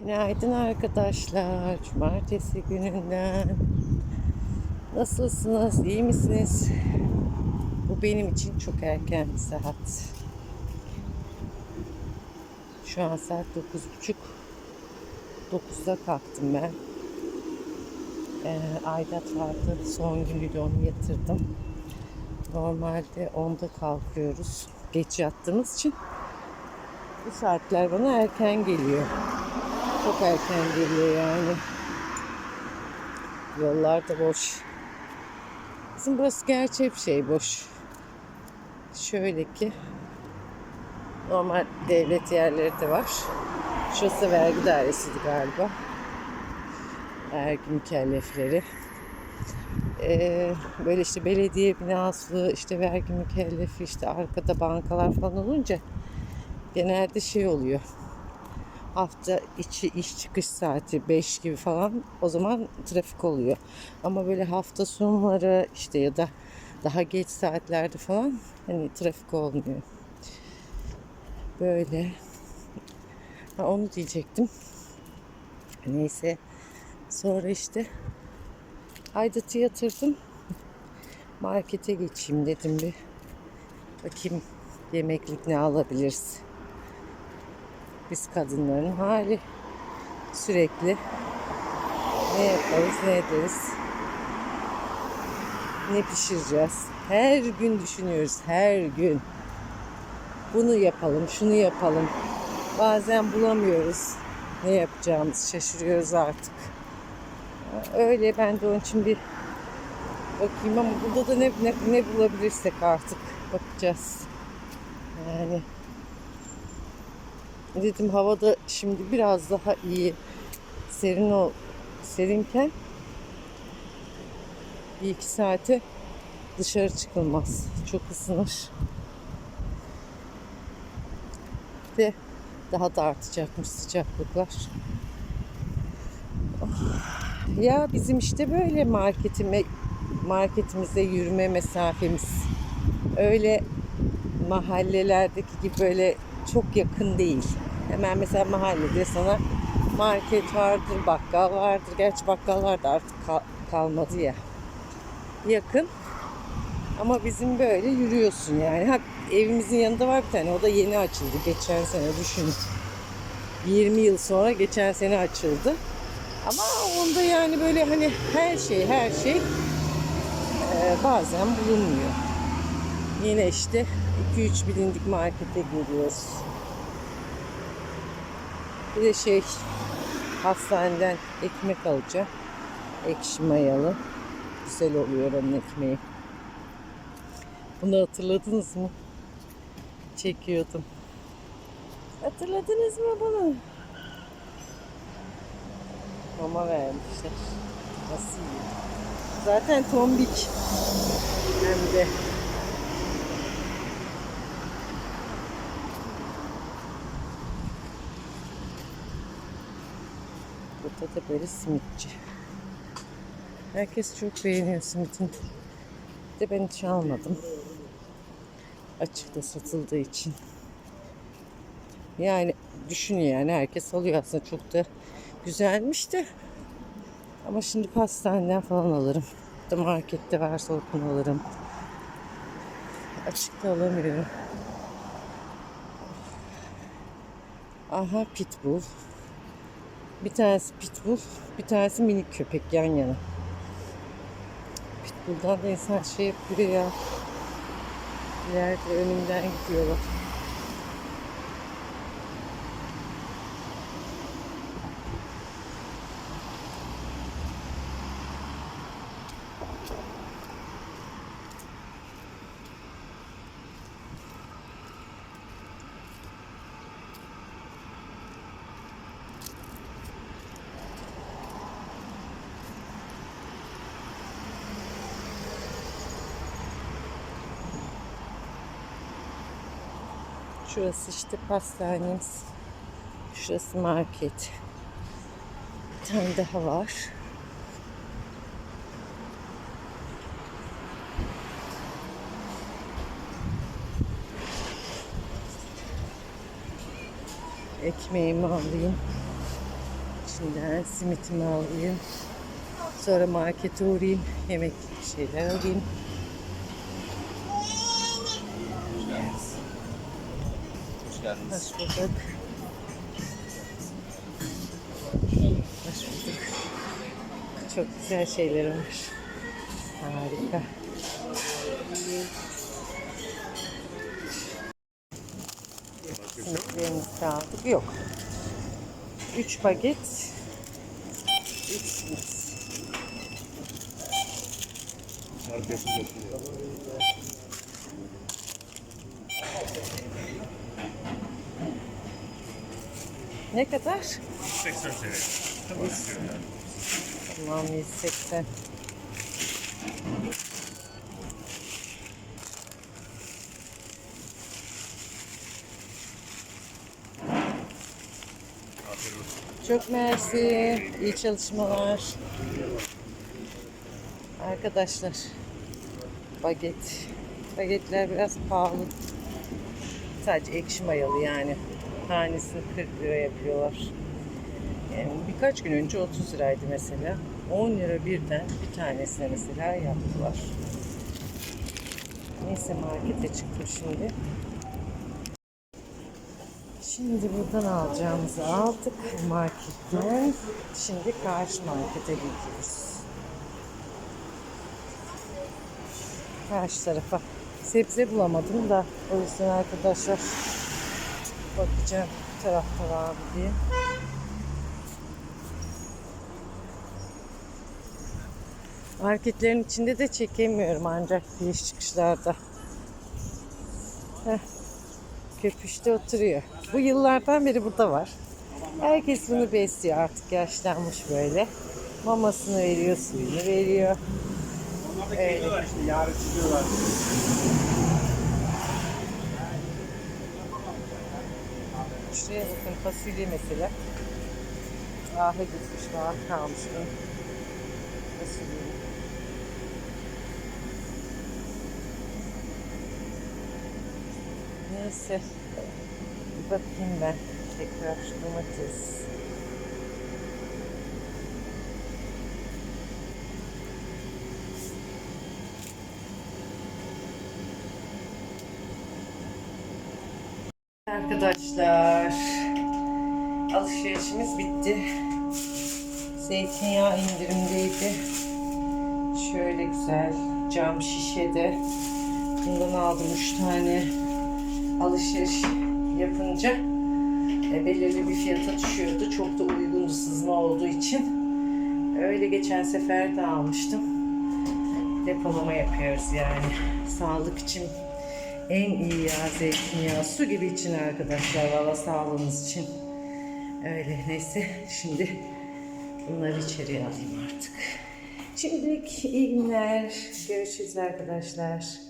Günaydın arkadaşlar. Cumartesi gününden. Nasılsınız? İyi misiniz? Bu benim için çok erken bir saat. Şu an saat 9.30. 9'da kalktım ben. Ee, Aydat vardı. Son günüydü onu yatırdım. Normalde 10'da kalkıyoruz. Geç yattığımız için bu saatler bana erken geliyor. Çok erken geliyor yani. Yollar da boş. Bizim burası gerçi hep şey boş. Şöyle ki normal devlet yerleri de var. Şurası vergi dairesiydi galiba. Vergi mükellefleri. Ee, böyle işte belediye binası, işte vergi mükellefi, işte arkada bankalar falan olunca genelde şey oluyor hafta içi iş çıkış saati 5 gibi falan o zaman trafik oluyor. Ama böyle hafta sonları işte ya da daha geç saatlerde falan hani trafik olmuyor. Böyle. Ha, onu diyecektim. Neyse. Sonra işte Aydat'ı yatırdım. Markete geçeyim dedim bir. Bakayım yemeklik ne alabiliriz biz kadınların hali. Sürekli ne yaparız ne ederiz ne pişireceğiz. Her gün düşünüyoruz her gün. Bunu yapalım şunu yapalım. Bazen bulamıyoruz ne yapacağımız şaşırıyoruz artık. Öyle ben de onun için bir bakayım ama burada da ne, ne, ne bulabilirsek artık bakacağız. Yani Dedim havada şimdi biraz daha iyi serin o serinken bir iki saate dışarı çıkılmaz. Çok ısınır. Ve daha da artacakmış sıcaklıklar. Ya bizim işte böyle marketime marketimize yürüme mesafemiz öyle mahallelerdeki gibi böyle çok yakın değil. Hemen mesela mahallede sana market vardır, bakkal vardır. Gerçi bakkallar da artık kal- kalmadı ya. Yakın. Ama bizim böyle yürüyorsun yani. Ha, evimizin yanında var bir tane. O da yeni açıldı. Geçen sene düşünün. 20 yıl sonra geçen sene açıldı. Ama onda yani böyle hani her şey her şey e, bazen bulunmuyor. Yine işte 2-3 bilindik markete geliyoruz. Bir de şey hastaneden ekmek alacağım. Ekşi mayalı. Güzel oluyor onun ekmeği. Bunu hatırladınız mı? Çekiyordum. Hatırladınız mı bunu? Mama vermişler. Nasıl iyi. Zaten tombik. Hem de. Burada da simitçi. Herkes çok beğeniyor simitin. De ben hiç almadım. Açıkta satıldığı için. Yani düşünüyor yani herkes alıyor aslında çok da güzelmiş de. Ama şimdi pastaneden falan alırım. Da markette varsa oradan alırım. Açıkta alamıyorum. Aha pitbull. Bir tanesi pitbull, bir tanesi minik köpek yan yana. Pitbull'dan da insan şey yapıyor ya. İleride önümden gidiyorlar. Şurası işte pastanemiz. Şurası market. Bir tane daha var. Ekmeğimi alayım. içinden simitimi alayım. Sonra markete uğrayayım. Yemek şeyler alayım. Hoş bulduk. Hoş bulduk. Çok güzel şeylerim var. Harika. Simitlerimizi aldık. Yok. 3 baget. 3 simit. Ne kadar? 80 TL. Tamam 180. Çok mersi. İyi çalışmalar. Arkadaşlar. Baget. Bagetler biraz pahalı. Sadece ekşi mayalı yani. Tanesini 40 lira yapıyorlar. Yani birkaç gün önce 30 liraydı mesela. 10 lira birden bir tanesine mesela yaptılar. Neyse markete çıktım şimdi. Şimdi buradan alacağımızı aldık marketten. Şimdi karşı markete gidiyoruz. Karşı tarafa. Sebze bulamadım da o yüzden arkadaşlar bakacağım tarafta var mı diye. Marketlerin içinde de çekemiyorum ancak giriş çıkışlarda. Heh. Köpüşte oturuyor. Bu yıllardan beri burada var. Herkes bunu besliyor artık yaşlanmış böyle. Mamasını veriyor, suyunu veriyor. Öyle. işte yarın çıkıyorlar. Şuraya bakın fasulye mesela. Ahı gitmiş, ah kalmış bunun. Fasulye. Neyse. Bir bakayım ben. Tekrar domates. Arkadaşlar alışverişimiz bitti. Zeytinyağı indirimdeydi. Şöyle güzel cam şişede. Bundan aldım 3 tane. Alışveriş yapınca e, belirli bir fiyata düşüyordu. Çok da uygundu sızma olduğu için. Öyle geçen sefer de almıştım. Depolama yapıyoruz yani. Sağlık için en iyi yağ zeytinyağı. Su gibi için arkadaşlar. Valla sağlığınız için. Öyle neyse. Şimdi bunları içeriye alayım artık. Şimdilik iyi günler. Görüşürüz arkadaşlar.